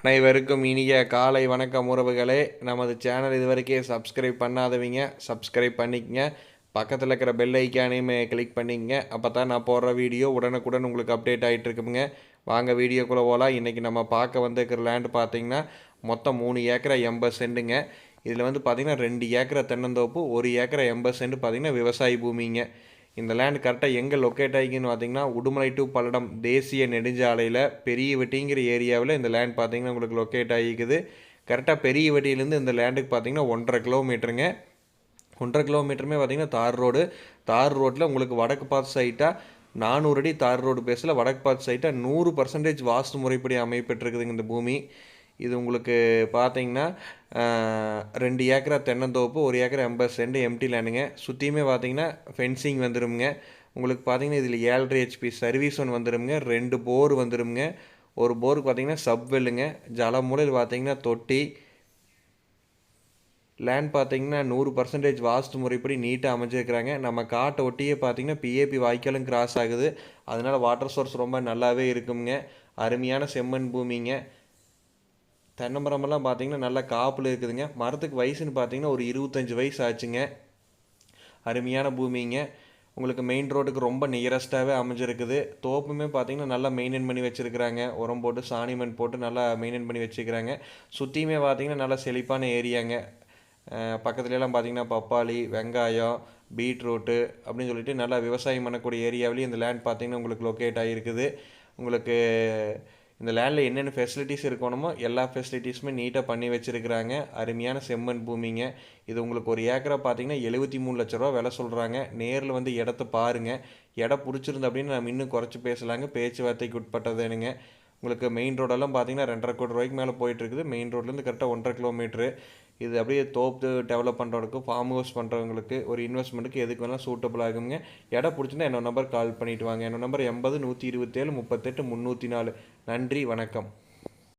அனைவருக்கும் இனிய காலை வணக்கம் உறவுகளே. நமது சேனல் இது வரைக்கும் சப்ஸ்கிரைப் பண்ணாதவங்க சப்ஸ்கிரைப் பண்ணிக்கங்க. பக்கத்தில் இருக்கிற பெல் ஐக்கானையுமே கிளிக் பண்ணிக்கங்க. அப்போ தான் நான் போடுற வீடியோ உடனுக்குடன் உங்களுக்கு அப்டேட் ஆகிட்டு இருக்குங்க. வாங்க வீடியோக்குள்ளே போகலாம் இன்றைக்கி நம்ம பார்க்க வந்திருக்கிற லேண்டு பார்த்தீங்கன்னா மொத்தம் மூணு ஏக்கரை எண்பது சென்ட்டுங்க இதில் வந்து பார்த்திங்கன்னா ரெண்டு ஏக்கரை தென்னந்தோப்பு ஒரு ஏக்கரை எண்பது சென்ட் பார்த்திங்கன்னா விவசாய பூமிங்க. இந்த லேண்ட் கரெக்டாக எங்கே லொக்கேட் ஆகிக்குன்னு பார்த்தீங்கன்னா உடுமலை டு பல்லடம் தேசிய நெடுஞ்சாலையில் பெரிய வெட்டிங்கிற ஏரியாவில் இந்த லேண்ட் பார்த்தீங்கன்னா உங்களுக்கு லொக்கேட் ஆகிக்குது. கரெக்டாக பெரிய வெட்டியிலேருந்து இந்த லேண்டுக்கு பார்த்தீங்கன்னா ஒன்றரை கிலோமீட்டருங்க ஒன்றரை கிலோமீட்டருமே பார்த்தீங்கன்னா தார் ரோடு. தார் ரோட்டில் உங்களுக்கு வடக்கு பார்த்து சைட்டாக நானூறு அடி தார் ரோடு பேஸில் வடக்கு பார்த்து சைட்டாக நூறு பர்சன்டேஜ் வாஸ்து முறைப்படி அமைப்பெற்றிருக்குதுங்க இந்த பூமி. இது உங்களுக்கு பார்த்தீங்கன்னா ரெண்டு ஏக்கரா தென்னந்தோப்பு ஒரு ஏக்கரா எண்பது சென்ட் எம்டி லேண்டுங்க சுற்றியுமே பார்த்தீங்கன்னா ஃபென்சிங் வந்துடுங்க உங்களுக்கு பார்த்தீங்கன்னா இதில் ஏழரை ஹெச்பி சர்வீஸ் ஒன்று வந்துடுங்க ரெண்டு போர் வந்துடுங்க ஒரு போருக்கு பார்த்தீங்கன்னா சப்வெல்லுங்க ஜலமூலையில் பார்த்தீங்கன்னா தொட்டி. லேண்ட் பார்த்தீங்கன்னா நூறு பர்சன்டேஜ் வாஸ்து முறைப்படி நீட்டாக அமைஞ்சிருக்கிறாங்க. நம்ம காட்டை ஒட்டியே பார்த்தீங்கன்னா பிஏபி வாய்க்காலும் கிராஸ் ஆகுது. அதனால் வாட்டர் சோர்ஸ் ரொம்ப நல்லாவே இருக்குங்க அருமையான செம்மண் பூமிங்க. தென்னை மரமெல்லாம் பார்த்தீங்கன்னா நல்லா காப்பில் இருக்குதுங்க. மரத்துக்கு வயசுன்னு பார்த்தீங்கன்னா ஒரு இருபத்தஞ்சி வயசு ஆச்சுங்க. அருமையான பூமிங்க. உங்களுக்கு மெயின் ரோட்டுக்கு ரொம்ப நியரஸ்ட்டாகவே அமைஞ்சிருக்குது. தோப்புமே பார்த்தீங்கன்னா நல்லா மெயின்டைன் பண்ணி வச்சுருக்குறாங்க. உரம் போட்டு சாணி மண் போட்டு நல்லா மெயின்டைன் பண்ணி வச்சுக்கிறாங்க சுற்றியுமே பார்த்தீங்கன்னா நல்லா செழிப்பான ஏரியாங்க. பக்கத்துலலாம் பார்த்தீங்கன்னா பப்பாளி வெங்காயம் பீட்ரூட்டு அப்படின்னு சொல்லிட்டு நல்லா விவசாயம் பண்ணக்கூடிய ஏரியாவிலேயும் இந்த லேண்ட் பார்த்தீங்கன்னா உங்களுக்கு லொக்கேட் ஆகிருக்குது உங்களுக்கு இந்த லேண்டில் என்னென்ன ஃபெசிலிட்டிஸ் இருக்கணுமோ எல்லா ஃபெசிலிட்டிஸுமே நீட்டாக பண்ணி வச்சுருக்கிறாங்க. அருமையான செம்மண் பூமிங்க. இது உங்களுக்கு ஒரு ஏக்கரை பார்த்தீங்கன்னா எழுபத்தி மூணு லட்ச ரூபா விலை சொல்கிறாங்க நேரில் வந்து இடத்த பாருங்கள் இடம் பிடிச்சிருந்து அப்படின்னு நம்ம இன்னும் குறைச்சி பேசலாங்க. பேச்சுவார்த்தைக்கு உட்பட்டதுனுங்க உங்களுக்கு மெயின் ரோடெல்லாம் பார்த்தீங்கன்னா ரெண்டரை கோடி ரூபாய்க்கு மேலே போயிட்டு இருக்குது மெயின் ரோட்லேருந்து கரெக்டாக ஒன்றரை கிலோமீட்ரு இது அப்படியே தோப்பு டெவலப் பண்ணுறவங்களுக்கு ஃபார்ம் ஹவுஸ் பண்ணுறவங்களுக்கு ஒரு இன்வெஸ்ட்மெண்ட்டுக்கு எதுக்கு வேணால் சூட்டபிள் ஆகுங்க. இடம் பிடிச்சிருந்தா என்னோட நம்பர் கால் பண்ணிவிட்டு வாங்க. என்னோட நம்பர் எண்பது நூற்றி இருபத்தேழு முப்பத்தெட்டு முந்நூற்றி நாலு. நன்றி வணக்கம்.